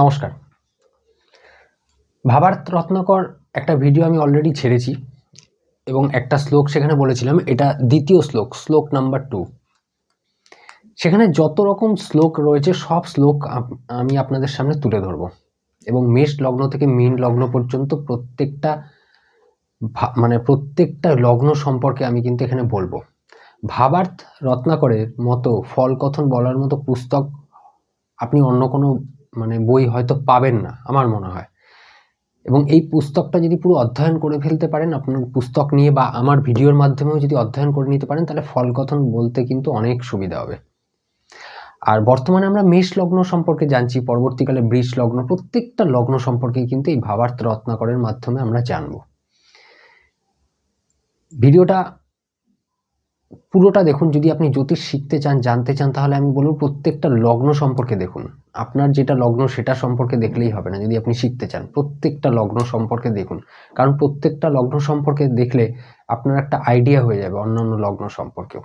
নমস্কার। ভাবার্থ রত্নাকর একটা ভিডিও আমি অলরেডি ছেড়েছি এবং একটা শ্লোক সেখানে বলেছিলাম, এটা দ্বিতীয় শ্লোক শ্লোক নাম্বার টু সেখানে যত রকম শ্লোক রয়েছে, সব শ্লোক আমি আপনাদের সামনে তুলে ধরব। এবং মেষ লগ্ন থেকে মীন লগ্ন পর্যন্ত প্রত্যেকটা মানে প্রত্যেকটা লগ্ন সম্পর্কে আমি কিন্তু এখানে বলব। ভাবার্থ রত্নাকরের মতো ফল কথন বলার মতো পুস্তক আপনি অন্য কোনো মানে বই হয়তো পাবেন না, আমার মনে হয়। এবং এই পুস্তকটা যদি পুরো অধ্যয়ন করে ফেলতে পারেন আপনার পুস্তক নিয়ে বা আমার ভিডিওর মাধ্যমেও যদি অধ্যয়ন করে নিতে পারেন, তাহলে ফলকথন বলতে কিন্তু অনেক সুবিধা হবে। আর বর্তমানে আমরা মেষ লগ্ন সম্পর্কে জানছি, পরবর্তীকালে বৃষ লগ্ন, প্রত্যেকটা লগ্ন সম্পর্কে কিন্তু এই ভাবার্থ রত্নাকরের মাধ্যমে আমরা জানব। ভিডিওটা পুরোটা দেখুন, যদি আপনি জ্যোতিষ শিখতে চান, জানতে চান, তাহলে আমি বলব প্রত্যেকটা লগ্ন সম্পর্কে দেখুন। আপনার যেটা লগ্ন, সেটা সম্পর্কে দেখলেই হবে না, যদি আপনি শিখতে চান। প্রত্যেকটা লগ্ন সম্পর্কে দেখুন। কারণ প্রত্যেকটা লগ্ন সম্পর্কে দেখলে আপনার একটা আইডিয়া হয়ে যাবে অন্যান্য লগ্ন সম্পর্কেও।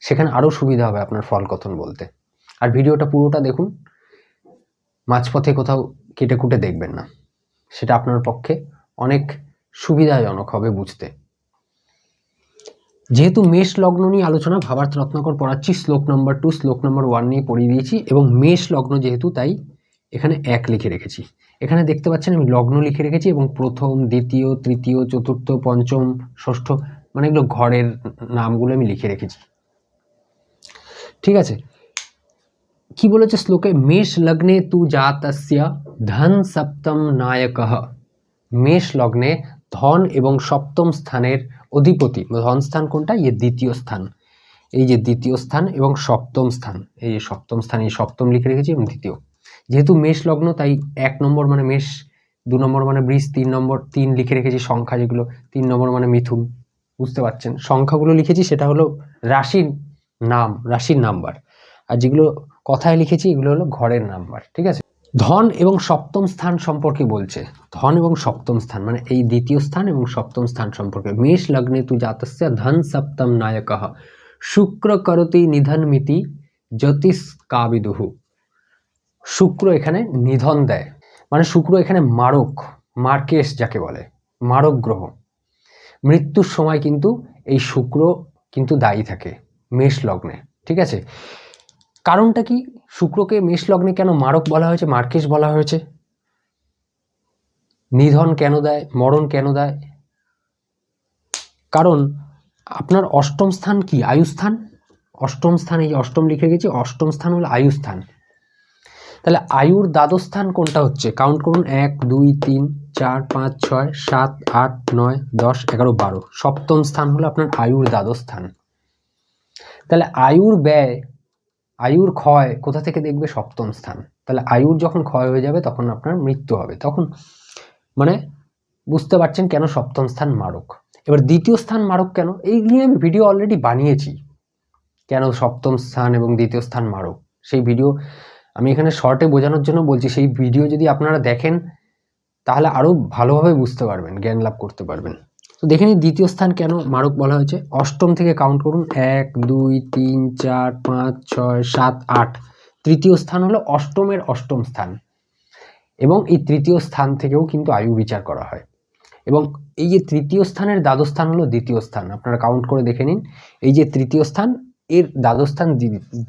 সেখানে আরও সুবিধা হবে আপনার ফল কথন বলতে। আর ভিডিওটা পুরোটা দেখুন, মাঝপথে কোথাও কেটে কুটে দেখবেন না। সেটা আপনার পক্ষে অনেক সুবিধাজনক হবে বুঝতে। যেহেতু মেষ লগ্ন নিয়ে আলোচনা, ভাবার্থ রত্নাকর পড়াচ্ছি, শ্লোক নম্বর টু শ্লোক নম্বর ওয়ান নিয়ে পড়িয়ে দিয়েছি এবং মেষ লগ্ন যেহেতু তাই এখানে এক লিখে রেখেছি। এখানে দেখতে পাচ্ছেন আমি লগ্ন লিখে রেখেছি এবং প্রথম, দ্বিতীয়, তৃতীয়, চতুর্থ, পঞ্চম, ষষ্ঠ মানে এগুলো ঘরের নামগুলো আমি লিখে রেখেছি। ঠিক আছে? কি বলেছে শ্লোকে? মেষ লগ্নে তু জাতস্য ধন সপ্তম নায়ক। মেষ লগ্নে ধন এবং সপ্তম স্থানের অধিপতি ধন স্থান কোনটা? ইয়ে দ্বিতীয় স্থান। এই যে দ্বিতীয় স্থান এবং সপ্তম স্থান। এই যে সপ্তম স্থান, এই সপ্তম লিখে রেখেছি এবং দ্বিতীয়। যেহেতু মেষ লগ্ন, তাই এক নম্বর মানে মেষ, দু নম্বর মানে বৃষ, তিন নম্বর, তিন লিখে রেখেছি সংখ্যা যেগুলো, তিন নম্বর মানে মিথুন। বুঝতে পারছেন? সংখ্যাগুলো লিখেছি, সেটা হলো রাশির নাম, রাশির নাম্বার। আর যেগুলো কথায় লিখেছি, এগুলো হলো ঘরের নাম্বার, ঠিক আছে? ধন এবং সপ্তম স্থান সম্পর্কে বলছে। ধন এবং সপ্তম স্থান মানে এই দ্বিতীয় স্থান এবং সপ্তম স্থান সম্পর্কে। মেষ লগ্নে তু জাতস্য ধন সপ্তম নায়ক। শুক্র করতি নিধন মিতি জ্যোতিষ কাবিদুহু শুক্র এখানে নিধন দেয়। মানে শুক্র এখানে মারক, মার্কেশ যাকে বলে, মারক গ্রহ। মৃত্যুর সময় কিন্তু এই শুক্র কিন্তু দায়ী থাকে, মেষ লগ্নে। ঠিক আছে? কারণটা কি? শুক্রকে মেষ লগ্নে কেন মারক বলা হয়েছে, মার্কেশ বলা হয়েছে? নিধন কেন দেয়, মরণ কেন দেয়? কারণ আপনার অষ্টম স্থান কি? আয়ুস্থান অষ্টম স্থান, এই অষ্টম লিখে গেছি অষ্টম স্থান হলো আয়ুস্থান তাহলে আয়ুর দ্বাদশ স্থান কোনটা হচ্ছে? কাউন্ট করুন, এক, দুই, তিন, চার, পাঁচ, ছয়, সাত, আট, নয়, দশ, এগারো, বারো। সপ্তম স্থান হলো আপনার আয়ুর দ্বাদশ স্থান। তাহলে আয়ুর ব্যয় আয়ুর ক্ষয়, কোথা থেকে দেখবে? সপ্তম স্থান। তাহলে আয়ুর যখন ক্ষয় হয়ে যাবে, তখন আপনার মৃত্যু হবে। তখন মানে বুঝতে পারছেন কেন সপ্তম স্থান মারক? এবার দ্বিতীয় স্থান মারক কেন? এই নিয়ে আমি ভিডিও অলরেডি বানিয়েছি। কেন সপ্তম স্থান এবং দ্বিতীয় স্থান মারক? সেই ভিডিও আমি এখানে শর্টে বোঝানোর জন্য বলছি, সেই ভিডিও যদি আপনারা দেখেন, তাহলে আরও ভালোভাবে বুঝতে পারবেন, জ্ঞান লাভ করতে পারবেন। তো দেখে নিন দ্বিতীয় স্থান কেন মারক বলা হয়েছে। অষ্টম থেকে কাউন্ট করুন, এক, দুই, তিন, চার, পাঁচ, ছয়, সাত, আট। তৃতীয় স্থান হলো অষ্টমের অষ্টম স্থান। এবং এই তৃতীয় স্থান থেকেও কিন্তু আয়ু বিচার করা হয়। এবং এই যে তৃতীয় স্থানের দ্বাদশ স্থান হলো দ্বিতীয় স্থান, আপনারা কাউন্ট করে দেখে নিন। এই যে তৃতীয় স্থান, এর দ্বাদশ স্থান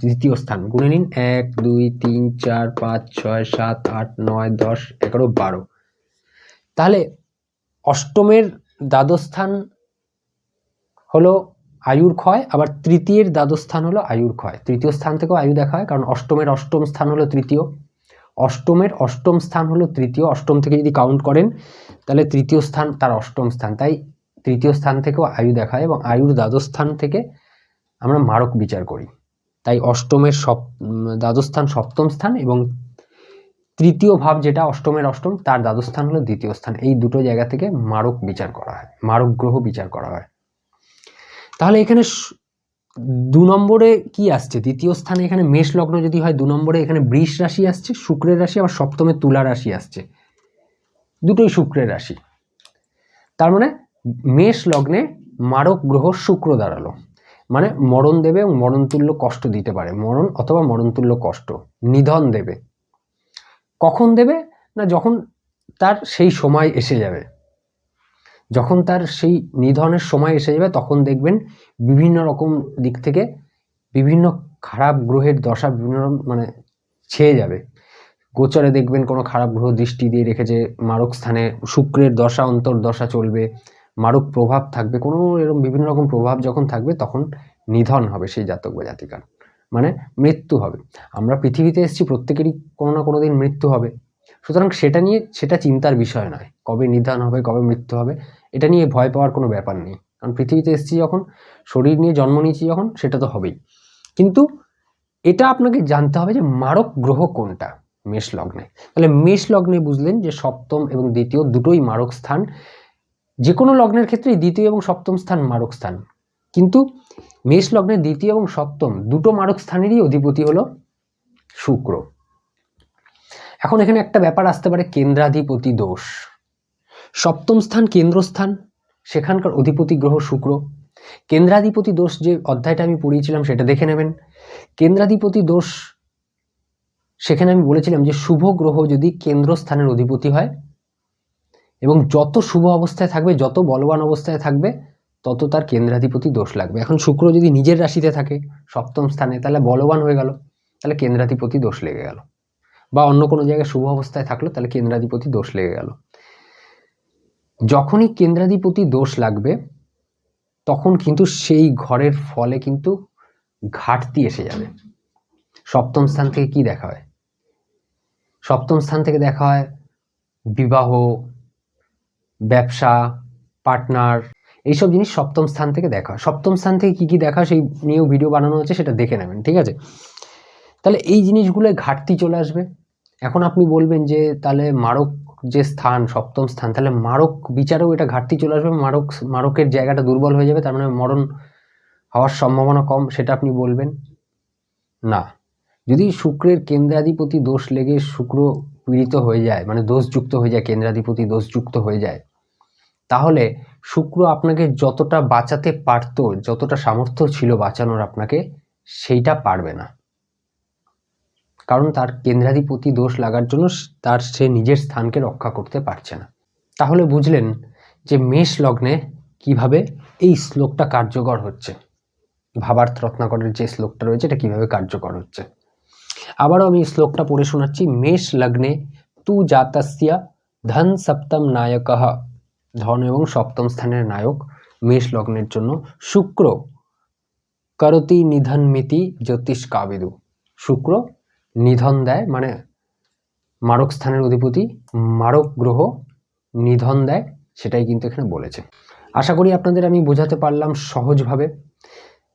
দ্বিতীয় স্থান। গুনে নিন, এক, দুই, তিন, চার, পাঁচ, ছয়, সাত, আট, নয়, দশ, এগারো, বারো। তাহলে অষ্টমের দ্বাদশ স্থান হলো আয়ুর ক্ষয় আবার তৃতীয়ের দ্বাদশ স্থান হলো আয়ুর ক্ষয়। তৃতীয় স্থান থেকেও আয়ু দেখা হয় কারণ অষ্টমের অষ্টম স্থান হলো তৃতীয়। অষ্টমের অষ্টম স্থান হলো তৃতীয়। অষ্টম থেকে যদি কাউন্ট করেন তাহলে তৃতীয় স্থান তার অষ্টম স্থান। তাই তৃতীয় স্থান থেকেও আয়ু দেখা হয় এবং আয়ুর দ্বাদশ স্থান থেকে আমরা মারক বিচার করি। তাই অষ্টমের সপ উম, দ্বাদশ স্থান সপ্তম স্থান এবং তৃতীয় ভাব যেটা, অষ্টমের অষ্টম, তার দ্বাদশ স্থান হলো দ্বিতীয় স্থান। এই দুটো জায়গা থেকে মারক বিচার করা হয়, মারক গ্রহ বিচার করা হয়। তাহলে এখানে দু নম্বরে কি আসছে? দ্বিতীয় স্থানে এখানে মেষ লগ্ন যদি হয়, দু নম্বরে এখানে বৃষ রাশি আসছে, শুক্রের রাশি, আবার সপ্তমে তুলা রাশি আসছে। দুটোই শুক্রের রাশি। তার মানে মেষ লগ্নে মারক গ্রহ শুক্র দাঁড়াল। মানে মরণ দেবে এবং মরণতুল্য কষ্ট দিতে পারে। মরণ অথবা মরণতুল্য কষ্ট, নিধন দেবে। কখন দেবে না যখন তার সেই সময় এসে যাবে। যখন তার সেই নিধনের সময় এসে যাবে, তখন দেখবেন বিভিন্ন রকম দিক থেকে বিভিন্ন খারাপ গ্রহের দশা বিভিন্ন রকম মানে ছেয়ে যাবে। গোচরে দেখবেন কোনো খারাপ গ্রহ দৃষ্টি দিয়ে রেখেছে, মারক স্থানে শুক্রের দশা অন্তর দশা চলবে, মারক প্রভাব থাকবে, কোনো এরকম বিভিন্ন রকম প্রভাব যখন থাকবে, তখন নিধন হবে সেই জাতক বা জাতিকার। মানে মৃত্যু হবে। আমরা পৃথিবীতে এসেছি, প্রত্যেকেরই কোনো না কোনো দিন মৃত্যু হবে। সুতরাং সেটা নিয়ে সেটা চিন্তার বিষয় নয়, কবে নিধান হবে, কবে মৃত্যু হবে, এটা নিয়ে ভয় পাওয়ার কোনো ব্যাপার নেই। কারণ পৃথিবীতে এসেছি যখন, শরীর নিয়ে জন্ম নিয়েছি যখন, সেটা তো হবেই। কিন্তু এটা আপনাকে জানতে হবে যে মারক গ্রহ কোনটা? মেষ লগ্নে। তাহলে মেষ লগ্নে বুঝলেন যে সপ্তম এবং দ্বিতীয় দুটোই মারক স্থান। যে কোনো লগ্নের ক্ষেত্রেই দ্বিতীয় এবং সপ্তম স্থান মারক স্থান। কিন্তু মেষ লগ্নের দ্বিতীয় এবং সপ্তম দুটো মারক স্থানেরই অধিপতি হলো শুক্র। এখন এখানে একটা ব্যাপার আসতে পারে, কেন্দ্রাধিপতি দোষ। সপ্তম স্থান কেন্দ্রস্থান, সেখানকার অধিপতি গ্রহ শুক্র। কেন্দ্রাধিপতি দোষ যে অধ্যায়টা আমি পড়িয়েছিলাম সেটা দেখে নেবেন। কেন্দ্রাধিপতি দোষ, সেখানে আমি বলেছিলাম যে শুভ গ্রহ যদি কেন্দ্রস্থানের অধিপতি হয় এবং যত শুভ অবস্থায় থাকবে, যত বলবান অবস্থায় থাকবে তত তার কেন্দ্রাধিপতি দোষ লাগবে। এখন শুক্র যদি নিজের রাশিতে থাকে, সপ্তম স্থানে, তাহলে বলবান হয়ে গেল, তাহলে কেন্দ্রাধিপতি দোষ লেগে গেল। বা অন্য কোনো জায়গায় শুভ অবস্থায় থাকল, তাহলে কেন্দ্রাধিপতি দোষ লেগে গেল। যখনই কেন্দ্রাধিপতি দোষ লাগবে, তখন কিন্তু সেই ঘরের ফলে কিন্তু ঘাটতি এসে যাবে। সপ্তম স্থান থেকে কি দেখা হয়? সপ্তম স্থান থেকে দেখা হয় বিবাহ, ব্যবসা, পার্টনার এইসব জিনিস সপ্তম স্থান থেকে দেখা সপ্তম স্থান থেকে কি কি দেখা সেই নিয়েও ভিডিও বানানো হচ্ছে সেটা দেখে নেবেন, ঠিক আছে? তাহলে এই জিনিসগুলোয় ঘাটতি চলে আসবে। এখন আপনি বলবেন যে, তাহলে মারক যে স্থান, সপ্তম স্থান, তাহলে মারক বিচারেও এটা ঘাটতি চলে আসবে। মারক, মারকের জায়গাটা দুর্বল হয়ে যাবে, তার মানে মরণ হওয়ার সম্ভাবনা কম, সেটা আপনি বলবেন না। যদি শুক্রের কেন্দ্রাধিপতি দোষ লেগে শুক্র পীড়িত হয়ে যায় মানে দোষযুক্ত হয়ে যায়, কেন্দ্রাধিপতি দোষযুক্ত হয়ে যায় তাহলে শুক্র আপনাকে যতটা বাঁচাতে পারত, যতটা সামর্থ্য ছিল বাঁচানোর আপনাকে, সেইটা পারবে না। কারণ তার কেন্দ্রাধিপতি দোষ লাগার জন্য তার সে নিজের স্থানকে রক্ষা করতে পারছে না। তাহলে বুঝলেন যে মেষ লগ্নে কীভাবে এই শ্লোকটা কার্যকর হচ্ছে। ভাবার্থ রত্নাকরের যে শ্লোকটা রয়েছে, এটা কীভাবে কার্যকর হচ্ছে। আবারও আমি শ্লোকটা পড়ে শোনাচ্ছি। মেষ লগ্নে তু জাতাস্যা ধন সপ্তম নায়ক ধন এবং সপ্তম স্থানের নায়ক মেষ লগ্নের জন্য শুক্র, করতি, নিধন, মিতি, জ্যোতিষ, কাবিদু। শুক্র নিধন দেয় মানে মারক স্থানের অধিপতি, মারক গ্রহ নিধন দেয়, সেটাই কিন্তু এখানে বলেছে। আশা করি আপনাদের আমি বোঝাতে পারলাম সহজভাবে।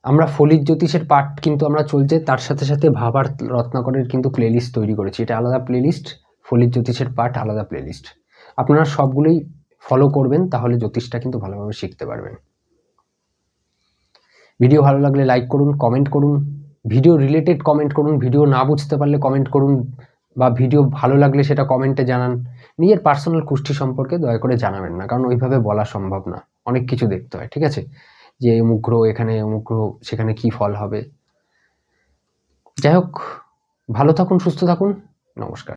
আমরা ফলিত জ্যোতিষের পাঠ কিন্তু আমরা চলছে, তার সাথে সাথে ভাবার রত্নাকরের কিন্তু প্লেলিস্ট তৈরি করেছি। এটা আলাদা প্লেলিস্ট ফলিত জ্যোতিষের পাঠ আলাদা প্লেলিস্ট আপনারা সবগুলোই ফলো করবেন, তাহলে জ্যোতিষটা কিন্তু ভালোভাবে শিখতে পারবেন। ভিডিও ভালো লাগলে লাইক করুন কমেন্ট করুন ভিডিও রিলেটেড কমেন্ট করুন ভিডিও না বুঝতে পারলে কমেন্ট করুন, বা ভিডিও ভালো লাগলে সেটা কমেন্টে জানান। নিজের পার্সোনাল কুষ্টি সম্পর্কে দয়া করে জানাবেন না, কারণ ওইভাবে বলা সম্ভব না। অনেক কিছু দেখতে হয়, ঠিক আছে? যে অমুক গ্রহ এখানে, অমুক গ্রহ সেখানে কি ফল হবে। যাই হোক, ভালো থাকুন, সুস্থ থাকুন, নমস্কার।